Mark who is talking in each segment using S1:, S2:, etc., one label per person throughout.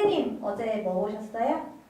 S1: 선생님 어제 뭐 보셨어요?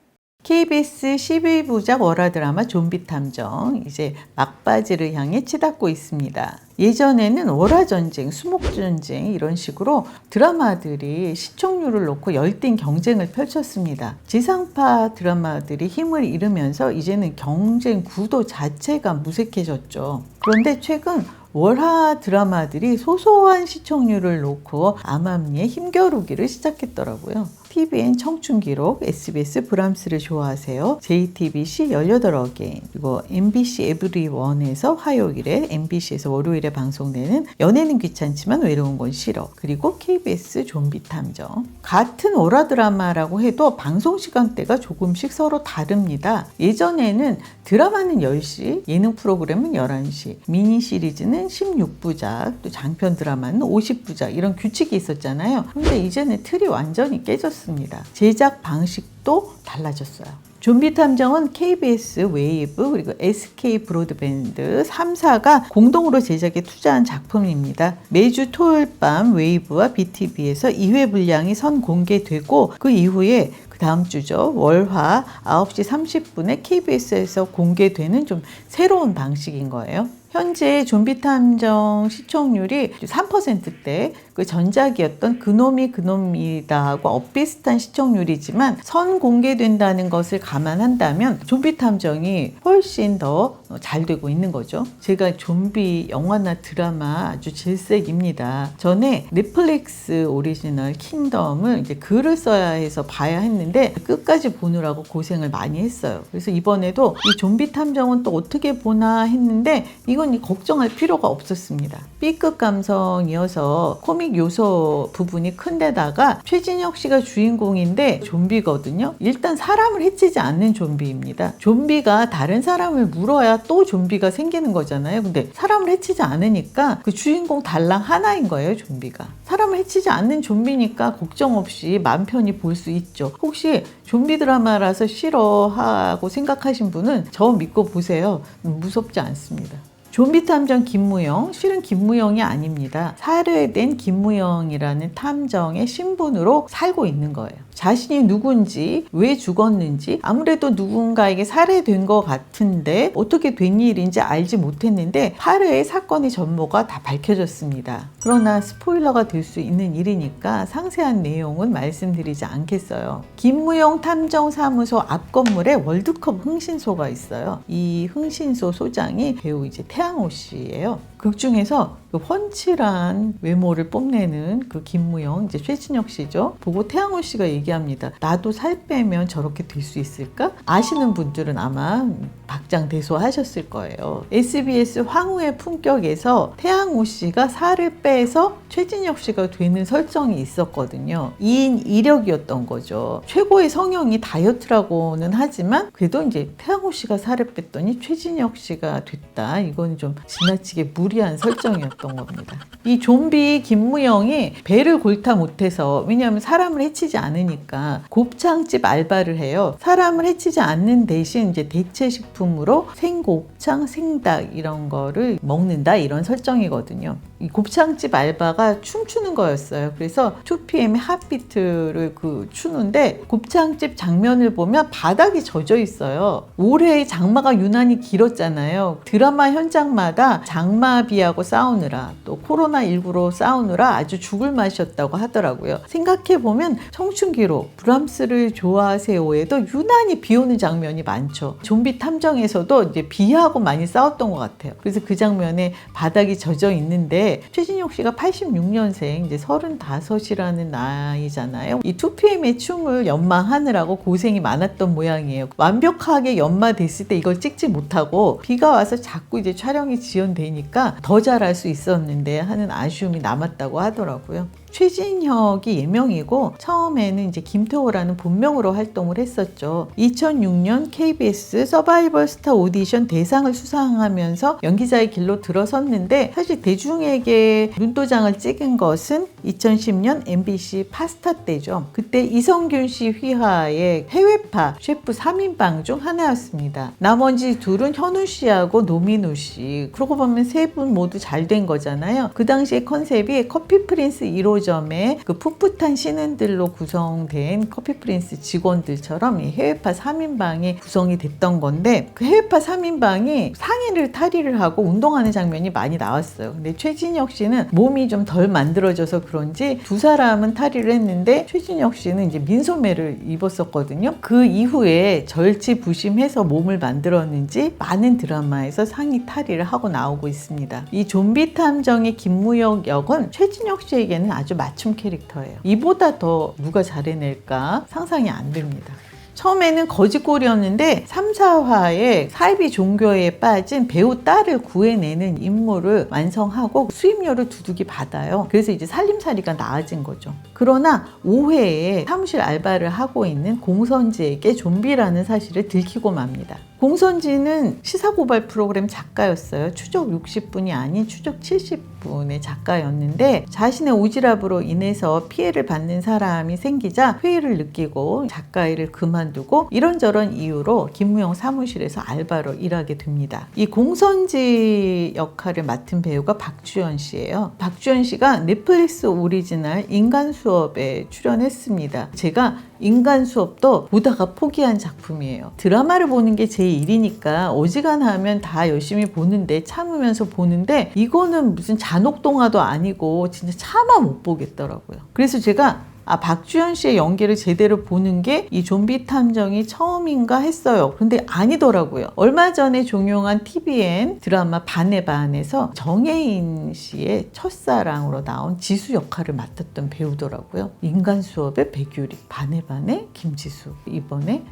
S2: KBS 11부작 월화 드라마 좀비 탐정 이제 막바지를 향해 치닫고 있습니다. 예전에는 월화 전쟁, 수목 전쟁 이런 식으로 드라마들이 시청률을 놓고 열띤 경쟁을 펼쳤습니다. 지상파 드라마들이 힘을 잃으면서 이제는 경쟁 구도 자체가 무색해졌죠. 그런데 최근 월화 드라마들이 소소한 시청률을 놓고 암암리에 힘겨루기를 시작했더라고요. TVN 청춘기록, SBS 브람스를 좋아하세요, JTBC 18어게인, 그리고 MBC 에브리원에서 화요일에, MBC에서 월요일에 방송되는 연애는 귀찮지만 외로운 건 싫어, 그리고 KBS 좀비 탐정. 같은 월화 드라마라고 해도 방송 시간대가 조금씩 서로 다릅니다. 예전에는 드라마는 10시, 예능 프로그램은 11시, 미니 시리즈는 16부작, 또 장편 드라마는 50부작 이런 규칙이 있었잖아요. 근데 이제는 틀이 완전히 깨졌 습니다. 제작 방식도 달라졌어요. 좀비 탐정은 KBS 웨이브 그리고 SK 브로드밴드 3사가 공동으로 제작에 투자한 작품입니다. 매주 토요일 밤 웨이브와 BTV에서 2회 분량이 선 공개되고 그 이후에 그 다음 주죠. 월화 9시 30분에 KBS에서 공개되는 좀 새로운 방식인 거예요. 현재 좀비 탐정 시청률이 3%대 그 전작이었던 그놈이 그놈이다 하고 엇비슷한 시청률이지만 선 공개된다는 것을 감안한다면 좀비 탐정이 훨씬 더 잘 되고 있는 거죠. 제가 좀비 영화나 드라마 아주 질색입니다. 전에 넷플릭스 오리지널 킹덤을 이제 글을 써야 해서 봐야 했는데 끝까지 보느라고 고생을 많이 했어요. 그래서 이번에도 이 좀비 탐정은 또 어떻게 보나 했는데 이건 걱정할 필요가 없었습니다. B급 감성이어서 코믹 요소 부분이 큰데다가 최진혁 씨가 주인공인데 좀비거든요. 일단 사람을 해치지 않는 좀비입니다. 좀비가 다른 사람을 물어야 또 좀비가 생기는 거잖아요. 근데 사람을 해치지 않으니까 그 주인공 달랑 하나인 거예요, 좀비가. 사람을 해치지 않는 좀비니까 걱정 없이 맘 편히 볼 수 있죠. 혹시 좀비 드라마라서 싫어하고 생각하신 분은 저 믿고 보세요. 무섭지 않습니다. 좀비 탐정 김무영, 실은 김무영이 아닙니다. 살해된 김무영이라는 탐정의 신분으로 살고 있는 거예요. 자신이 누군지, 왜 죽었는지, 아무래도 누군가에게 살해된 것 같은데 어떻게 된 일인지 알지 못했는데 8회의 사건의 전모가 다 밝혀졌습니다. 그러나 스포일러가 될 수 있는 일이니까 상세한 내용은 말씀드리지 않겠어요. 김무영 탐정 사무소 앞 건물에 월드컵 흥신소가 있어요. 이 흥신소 소장이 배우 이제 태 양호 씨예요. 극 중에서 그 훤칠한 외모를 뽀내는 그 김무영 이제 최진혁 씨죠. 보고 태양호 씨가 얘기합니다. 나도 살 빼면 저렇게 될 수 있을까? 아시는 분들은 아마 박장대소하셨을 거예요. SBS 황후의 품격에서 태양호 씨가 살을 빼서 최진혁 씨가 되는 설정이 있었거든요. 2인 2력이었던 거죠. 최고의 성형이 다이어트라고는 하지만 그래도 이제 태양호 씨가 살을 뺐더니 최진혁 씨가 됐다. 이건 좀 지나치게 무리 한 설정이었던 겁니다. 이 좀비 김무영이 배를 골타 못해서 왜냐하면 사람을 해치지 않으니까 곱창집 알바를 해요. 사람을 해치지 않는 대신 이제 대체 식품으로 생곱창, 생닭 이런 거를 먹는다 이런 설정이거든요. 이 곱창집 알바가 춤추는 거였어요. 그래서 2PM의 핫비트를 그 추는데 곱창집 장면을 보면 바닥이 젖어 있어요. 올해 장마가 유난히 길었잖아요. 드라마 현장마다 장마 비하고 싸우느라 또 코로나19로 싸우느라 아주 죽을 맛이었다고 하더라고요. 생각해보면 청춘기록, 브람스를 좋아하세요에도 유난히 비 오는 장면이 많죠. 좀비 탐정에서도 이제 비하고 많이 싸웠던 것 같아요. 그래서 그 장면에 바닥이 젖어 있는데 최진혁 씨가 86년생 이제 35이라는 나이잖아요. 이 2PM의 춤을 연마하느라고 고생이 많았던 모양이에요. 완벽하게 연마됐을 때 이걸 찍지 못하고 비가 와서 자꾸 이제 촬영이 지연되니까 더 잘할 수 있었는데 하는 아쉬움이 남았다고 하더라고요. 최진혁이 예명이고 처음에는 이제 김태호라는 본명으로 활동을 했었죠. 2006년 KBS 서바이벌 스타 오디션 대상을 수상하면서 연기자의 길로 들어섰는데 사실 대중에게 눈도장을 찍은 것은 2010년 MBC 파스타 때죠. 그때 이성균 씨 휘하의 해외파 셰프 3인방 중 하나였습니다. 나머지 둘은 현우 씨하고 노민우 씨. 그러고 보면 세 분 모두 잘 된 거잖아요. 그 당시에 컨셉이 커피 프린스 1호 2호점의 그 풋풋한 신인들로 구성된 커피 프린스 직원들처럼 이 해외파 3인방이 구성이 됐던 건데 그 해외파 3인방이 상의를 탈의를 하고 운동하는 장면이 많이 나왔어요. 근데 최진혁 씨는 몸이 좀 덜 만들어져서 그런지 두 사람은 탈의를 했는데 최진혁 씨는 이제 민소매를 입었었거든요. 그 이후에 절치 부심해서 몸을 만들었는지 많은 드라마에서 상의 탈의를 하고 나오고 있습니다. 이 좀비 탐정의 김무혁 역은 최진혁 씨에게는 아주 맞춤 캐릭터예요. 이보다 더 누가 잘해낼까 상상이 안 됩니다. 처음에는 거짓골이었는데 3, 4화에 사이비 종교에 빠진 배우 딸을 구해내는 임무를 완성하고 수임료를 두둑이 받아요. 그래서 이제 살림살이가 나아진 거죠. 그러나 5회에 사무실 알바를 하고 있는 공선지에게 좀비라는 사실을 들키고 맙니다. 공선지는 시사고발 프로그램 작가였어요. 추적 60분이 아닌 추적 70분의 작가였는데 자신의 오지랖으로 인해서 피해를 받는 사람이 생기자 회의를 느끼고 작가 일을 그만두고 이런저런 이유로 김무영 사무실에서 알바로 일하게 됩니다. 이 공선지 역할을 맡은 배우가 박주연 씨예요. 박주연 씨가 넷플릭스 오리지널 인간 수업에 출연했습니다. 제가 인간 수업도 보다가 포기한 작품이에요. 드라마를 보는 게 제 일이니까 어지간하면 다 열심히 보는데 참으면서 보는데 이거는 무슨 잔혹동화도 아니고 진짜 차마 못 보겠더라고요. 그래서 제가 아, 박주현 씨의 연기를 제대로 보는 게 이 좀비 탐정이 처음인가 했어요. 근데 아니더라고요. 얼마 전에 종영한 TVN 드라마 반의 반에서 정혜인 씨의 첫사랑으로 나온 지수 역할을 맡았던 배우더라고요. 인간 수업의 백유리, 반의 반의 김지수. 이번에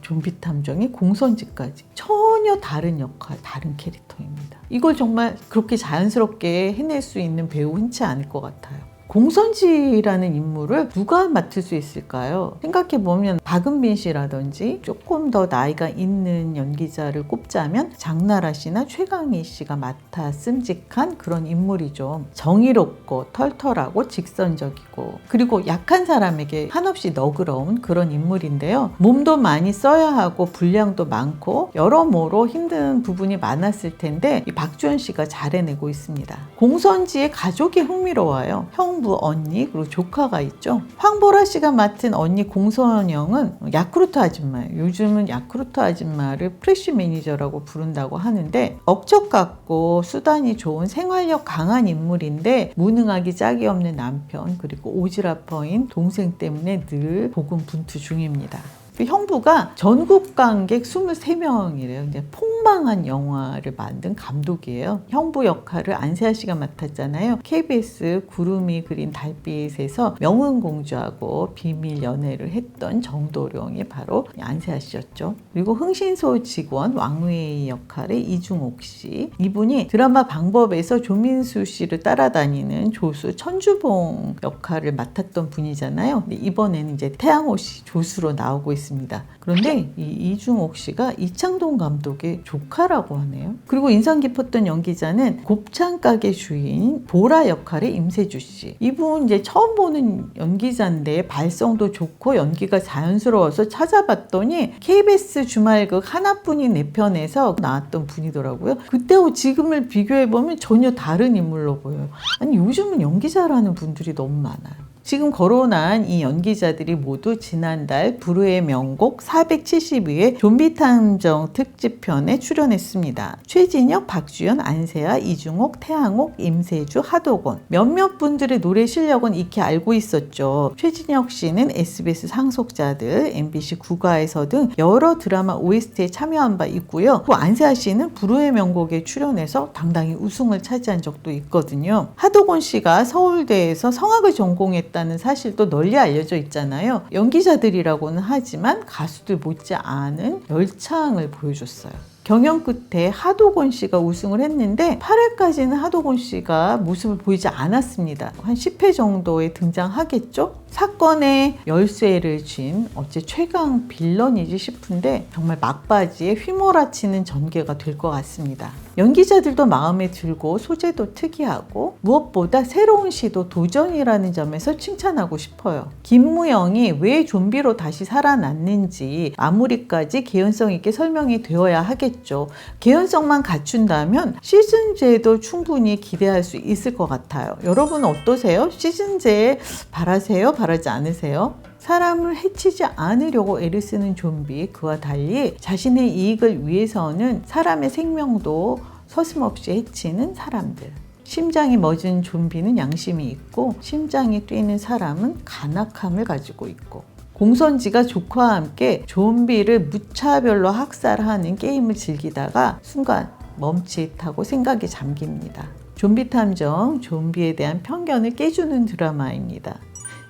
S2: 좀비 탐정의 공선지까지 전혀 다른 역할, 다른 캐릭터입니다. 이걸 정말 그렇게 자연스럽게 해낼 수 있는 배우 흔치 않을 것 같아요. 공선지라는 인물을 누가 맡을 수 있을까요? 생각해보면 박은빈 씨라든지 조금 더 나이가 있는 연기자를 꼽자면 장나라 씨나 최강희 씨가 맡아 씀직한 그런 인물이죠. 정의롭고 털털하고 직선적이고 그리고 약한 사람에게 한없이 너그러운 그런 인물인데요. 몸도 많이 써야 하고 분량도 많고 여러모로 힘든 부분이 많았을 텐데 이 박주현 씨가 잘 해내고 있습니다. 공선지의 가족이 흥미로워요. 형 부, 언니 그리고 조카가 있죠. 황보라 씨가 맡은 언니 공선영은 야쿠르트 아줌마예요. 요즘은 야쿠르트 아줌마를 프레쉬 매니저라고 부른다고 하는데 억척 같고 수단이 좋은 생활력 강한 인물인데 무능하기 짝이 없는 남편 그리고 오지랖퍼인 동생 때문에 늘 고군분투 중입니다. 그 형부가 전국 관객 23명이래요. 이제 폭망한 영화를 만든 감독이에요. 형부 역할을 안세아 씨가 맡았잖아요. KBS 구름이 그린 달빛에서 명은공주하고 비밀 연애를 했던 정도령이 바로 안세아 씨였죠. 그리고 흥신소 직원 왕웨이 역할의 이중옥 씨. 이분이 드라마 방법에서 조민수 씨를 따라다니는 조수 천주봉 역할을 맡았던 분이잖아요. 근데 이번에는 이제 태양호 씨 조수로 나오고 있 습니다. 그런데 이 이중옥 씨가 이창동 감독의 조카라고 하네요. 그리고 인상 깊었던 연기자는 곱창 가게 주인 보라 역할의 임세주 씨. 이분 이제 처음 보는 연기자인데 발성도 좋고 연기가 자연스러워서 찾아봤더니 KBS 주말극 하나뿐인 내 편에서 나왔던 분이더라고요. 그때와 지금을 비교해 보면 전혀 다른 인물로 보여요. 아니 요즘은 연기 잘하는 분들이 너무 많아요. 지금 거론한 이 연기자들이 모두 지난달 불후의 명곡 472회 좀비 탐정 특집편에 출연했습니다. 최진혁, 박주연, 안세아, 이중옥, 태양옥, 임세주, 하도곤 몇몇 분들의 노래 실력은 익히 알고 있었죠. 최진혁 씨는 SBS 상속자들, MBC 국가에서 등 여러 드라마 OST에 참여한 바 있고요. 또 안세아 씨는 불후의 명곡에 출연해서 당당히 우승을 차지한 적도 있거든요. 하도곤 씨가 서울대에서 성악을 전공했 다는 사실도 널리 알려져 있잖아요. 연기자들이라고는 하지만 가수들 못지 않은 열창을 보여줬어요. 경연 끝에 하도곤 씨가 우승을 했는데 8회까지는 하도곤 씨가 모습을 보이지 않았습니다. 한 10회 정도에 등장하겠죠? 사건의 열쇠를 쥔 어째 최강 빌런이지 싶은데 정말 막바지에 휘몰아치는 전개가 될 것 같습니다. 연기자들도 마음에 들고 소재도 특이하고 무엇보다 새로운 시도 도전이라는 점에서 칭찬하고 싶어요. 김무영이 왜 좀비로 다시 살아났는지 아무리까지 개연성 있게 설명이 되어야 하겠죠. 개연성만 갖춘다면 시즌제도 충분히 기대할 수 있을 것 같아요. 여러분 어떠세요? 시즌제 바라세요? 바라지 않으세요? 사람을 해치지 않으려고 애를 쓰는 좀비 그와 달리 자신의 이익을 위해서는 사람의 생명도 서슴없이 해치는 사람들. 심장이 멎은 좀비는 양심이 있고 심장이 뛰는 사람은 간악함을 가지고 있고 공선지가 조카와 함께 좀비를 무차별로 학살하는 게임을 즐기다가 순간 멈칫하고 생각에 잠깁니다. 좀비 탐정, 좀비에 대한 편견을 깨주는 드라마입니다.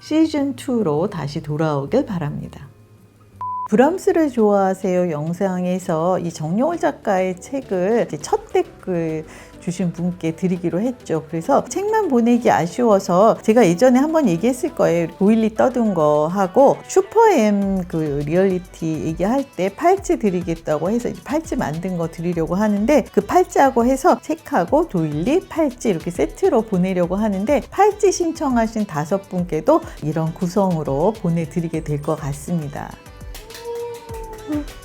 S2: 시즌2로 다시 돌아오길 바랍니다. 브람스를 좋아하세요 영상에서 이 정여울 작가의 책을 첫 댓글 주신 분께 드리기로 했죠. 그래서 책만 보내기 아쉬워서 제가 예전에 한번 얘기했을 거예요. 오일리 떠든 거 하고 슈퍼엠 그 리얼리티 얘기할 때 팔찌 드리겠다고 해서 팔찌 만든 거 드리려고 하는데 그 팔찌하고 해서 책하고 도일리 팔찌 이렇게 세트로 보내려고 하는데 팔찌 신청하신 다섯 분께도 이런 구성으로 보내드리게 될 것 같습니다. Mm-hmm.